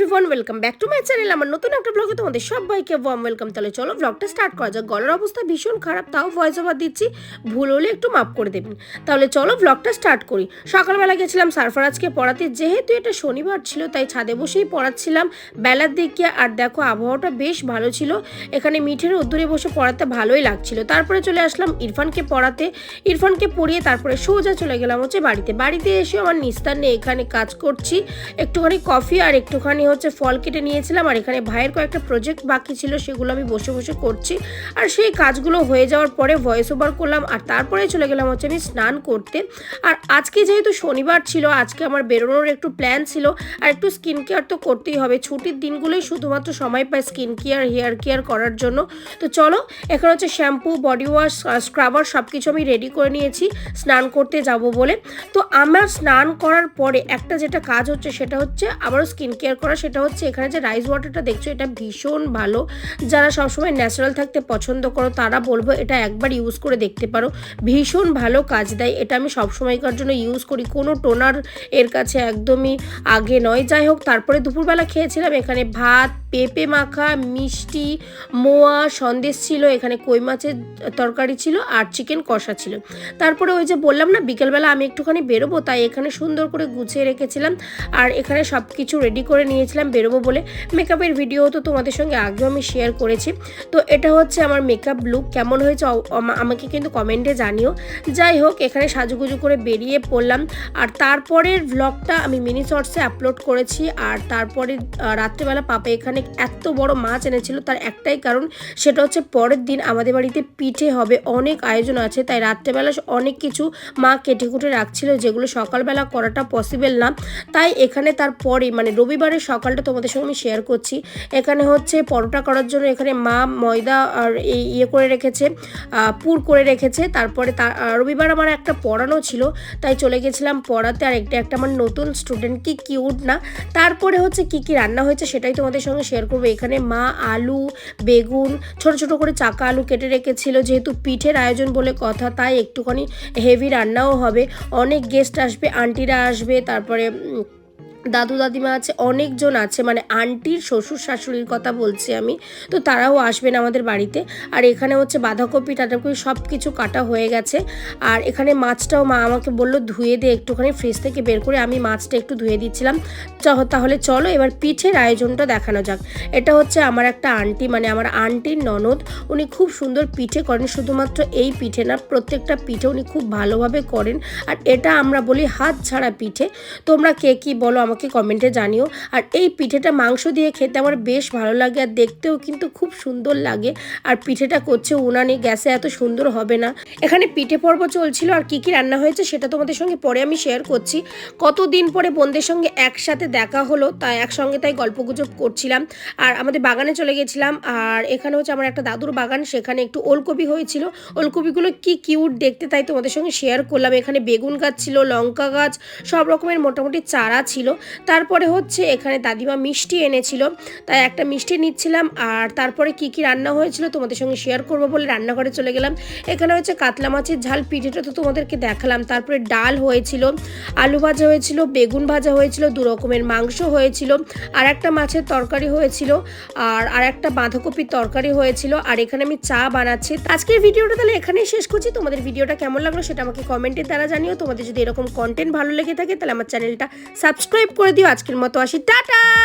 Everyone welcome back to my channel আমার নতুন একটা ব্লগে তোমাদের সবাইকে ওয়ার্ম ওয়েলকাম তাহলে চলো ব্লগটা স্টার্ট করা যাক। গলার অবস্থা ভীষণ খারাপ, তাও ভয়েস ওভার দিচ্ছি। ভুল হলে একটু মাফ করে দেবেন। তাহলে চলো ব্লগটা স্টার্ট করি। সকালবেলা গেছিলাম সারফারাজকে পড়াতে। যেহেতু এটা শনিবার ছিল, তাই ছাদে বসেই পড়াচ্ছিলাম বেলার দিকে। আর দেখো, আবহাওয়াটা বেশ ভালো ছিল। এখানে মিঠের উদ্দূরে বসে পড়াতে ভালোই লাগছিল। তারপরে চলে আসলাম ইরফানকে পড়াতে। ইরফানকে পড়িয়ে তারপরে সোজা চলে গেলাম হচ্ছে বাড়িতে। বাড়িতে এসে আমার নিস্তার নিয়ে এখানে কাজ করছি। একটুখানি কফি আর একটুখানি হচ্ছে ফল কেটে নিয়েছিলাম আর এখানে ভাইয়ের কয়েকটা প্রজেক্ট বাকি ছিল, সেগুলো আমি বসে বসে করছি। আর সেই কাজগুলো হয়ে যাওয়ার পরে ভয়েস ওভার করলাম আর তারপরে চলে গেলাম হচ্ছে আমি স্নান করতে। আর আজকে যেহেতু শনিবার ছিল, আজকে আমার বেরোনোর একটু প্ল্যান ছিল, আর একটু স্কিন কেয়ার তো করতেই হবে। ছুটির দিনগুলোই শুধুমাত্র সময় পায় স্কিন কেয়ার হেয়ার কেয়ার করার জন্য। তো চলো, এখানে হচ্ছে শ্যাম্পু বডি ওয়াশ স্ক্রাবার সব কিছু আমি রেডি করে নিয়েছি, স্নান করতে যাব বলে। তো আমার স্নান করার পরে একটা যেটা কাজ হচ্ছে, সেটা হচ্ছে আবারও স্কিন কেয়ার করা সেটা হচ্ছে এখানে যে রাইস ওয়াটারটা দেখছ, এটা ভীষণ ভালো। যারা সবসময় ন্যাচারাল থাকতে পছন্দ করো, তারা বলব এটা একবার ইউজ করে দেখতে পারো। ভীষণ ভালো কাজ দেয়, এটা আমি সবসময়কার জন্য ইউজ করি। কোনো টোনার এর কাছে একদমই আগে নয়। যাই হোক, তারপরে দুপুরবেলা খেয়েছিলাম, এখানে ভাত, পেঁপে মাখা, মিষ্টি, মোয়া, সন্দেশ ছিল, এখানে কই মাছের তরকারি ছিল আর চিকেন কষা ছিল। তারপরে ওই যে বললাম না, বিকেলবেলা আমি একটুখানি বেরোবো, তাই এখানে সুন্দর করে গুছিয়ে রেখেছিলাম। আর এখানে সব কিছু রেডি করে নিয়েছিলাম বেরোবো বলে মেকআপের ভিডিও তো তোমাদের সঙ্গে আগেও আমি শেয়ার করেছি। তো এটা হচ্ছে আমার মেকআপ লুক কেমন হয়েছে আমাকে কিন্তু কমেন্টে জানিও। যাই হোক, এখানে সাজুগুজু করে বেরিয়ে পড়লাম। আর তারপরের ভ্লগটা আমি মিনি শর্টসে আপলোড করেছি। আর তারপরে রাত্রেবেলা পাপা এখানে এত বড় মাছ এনেছিল, তার একটাই কারণ সেটা হচ্ছে পরের দিন আমাদের বাড়িতে পিঠে হবে, অনেক আয়োজন আছে। তাই রাত্রেবেলা অনেক কিছু মা কেটে কুটে রাখছিল, যেগুলো সকালবেলা করাটা পসিবল না। তাই এখানে তারপরে মানে রবিবারের সকালটা তোমাদের সঙ্গে আমি শেয়ার করছি। এখানে হচ্ছে পরোটা করার জন্য এখানে মা ময়দা আর এই ইয়ে করে রেখেছে পুর করে রেখেছে। তারপরে তার রবিবার আমার একটা পড়ানো ছিল, তাই চলে গেছিলাম পড়াতে। আর একটা একটা আমার নতুন স্টুডেন্ট কি কিউট না? তারপরে হচ্ছে কি কি রান্না হয়েছে সেটাই তোমাদের সঙ্গে শেয়ার করব। এখানে মা আলু, বেগুন, ছোট ছোট করে চাকা আলু কেটে রেখেছিল, যেহেতু পিঠের আয়োজন বলে কথা, তাই একটুখানি হেভি রান্নাও হবে। অনেক গেস্ট আসবে আন্টিরা আসবে, তারপরে দাদু দাদিমা আছে, অনেকজন আছে মানে আন্টির শ্বশুর শাশুড়ির কথা বলছি আমি, তো তারাও আসবেন আমাদের বাড়িতে। আর এখানে হচ্ছে বাঁধাকপি, টাটাকপি সব কিছু কাটা হয়ে গেছে। আর এখানে মাছটাও মা আমাকে বলল, ধুয়ে দিয়ে একটুখানি ফ্রিজ থেকে বের করে, আমি মাছটা একটু ধুয়ে দিচ্ছিলাম। তাহলে চলো এবার পিঠের আয়োজনটা দেখানো যাক। এটা হচ্ছে আমার একটা আন্টি মানে আমার আন্টির ননদ। উনি খুব সুন্দর পিঠে করেন, শুধুমাত্র এই পিঠে না, প্রত্যেকটা পিঠে উনি খুব ভালোভাবে করেন। আর এটা আমরা বলি হাত ছাড়া পিঠে। তোমরা কে কী বলো আমাকে কমেন্টে জানিও। আর এই পিঠেটা মাংস দিয়ে খেতে আমার বেশ ভালো লাগে আর দেখতেও কিন্তু খুব সুন্দর লাগে। আর পিঠেটা করছে উনানে, গ্যাসে এত সুন্দর হবে না। এখানে পিঠে পর্ব চলছিল আর কি কি রান্না হয়েছে সেটা তোমাদের সঙ্গে পরে আমি শেয়ার করছি। কতদিন পরে বোনদের সঙ্গে একসাথে দেখা হলো, তাই একসঙ্গে তাই গল্পগুজব করছিলাম। আর আমাদের বাগানে চলে গেছিলাম, আর এখানে হচ্ছে আমার একটা দাদুর বাগান, সেখানে একটু ওলকপি হয়েছিল। ওলকপিগুলো কি কিউট দেখতে তাই তোমাদের সঙ্গে শেয়ার করলাম। এখানে বেগুন গাছ ছিল, লঙ্কা গাছ, সব রকমের মোটামুটি চারা ছিল। তারপরে হচ্ছে এখানে দাদিমা মিষ্টি এনেছিল, তাই একটা মিষ্টি নিচ্ছিলাম আর তারপরে কি কি রান্না হয়েছিল তোমাদের সঙ্গে শেয়ার করব বলে রান্নাঘরে চলে গেলাম। এখানে হচ্ছে কাতলা মাছের ঝাল, পিঠেটা তো তোমাদেরকে দেখালাম। তারপরে ডাল হয়েছিল, আলু ভাজা হয়েছিল, বেগুন ভাজা হয়েছিল, দু রকমের মাংস হয়েছিল, আর একটা মাছের তরকারি হয়েছিল, আর আর একটা বাঁধাকপির তরকারি হয়েছিল, আর এখানে আমি চা বানাচ্ছি। আজকের ভিডিওটা তাহলে এখানেই শেষ করছি। তোমাদের ভিডিওটা কেমন লাগল সেটা আমাকে কমেন্টের দ্বারা জানিও। তোমাদের যদি এরকম কন্টেন্ট ভালো লেগে থাকে তাহলে আমার চ্যানেলটা সাবস্ক্রাইব করে দিও আজকের মতো আসি। টাটা!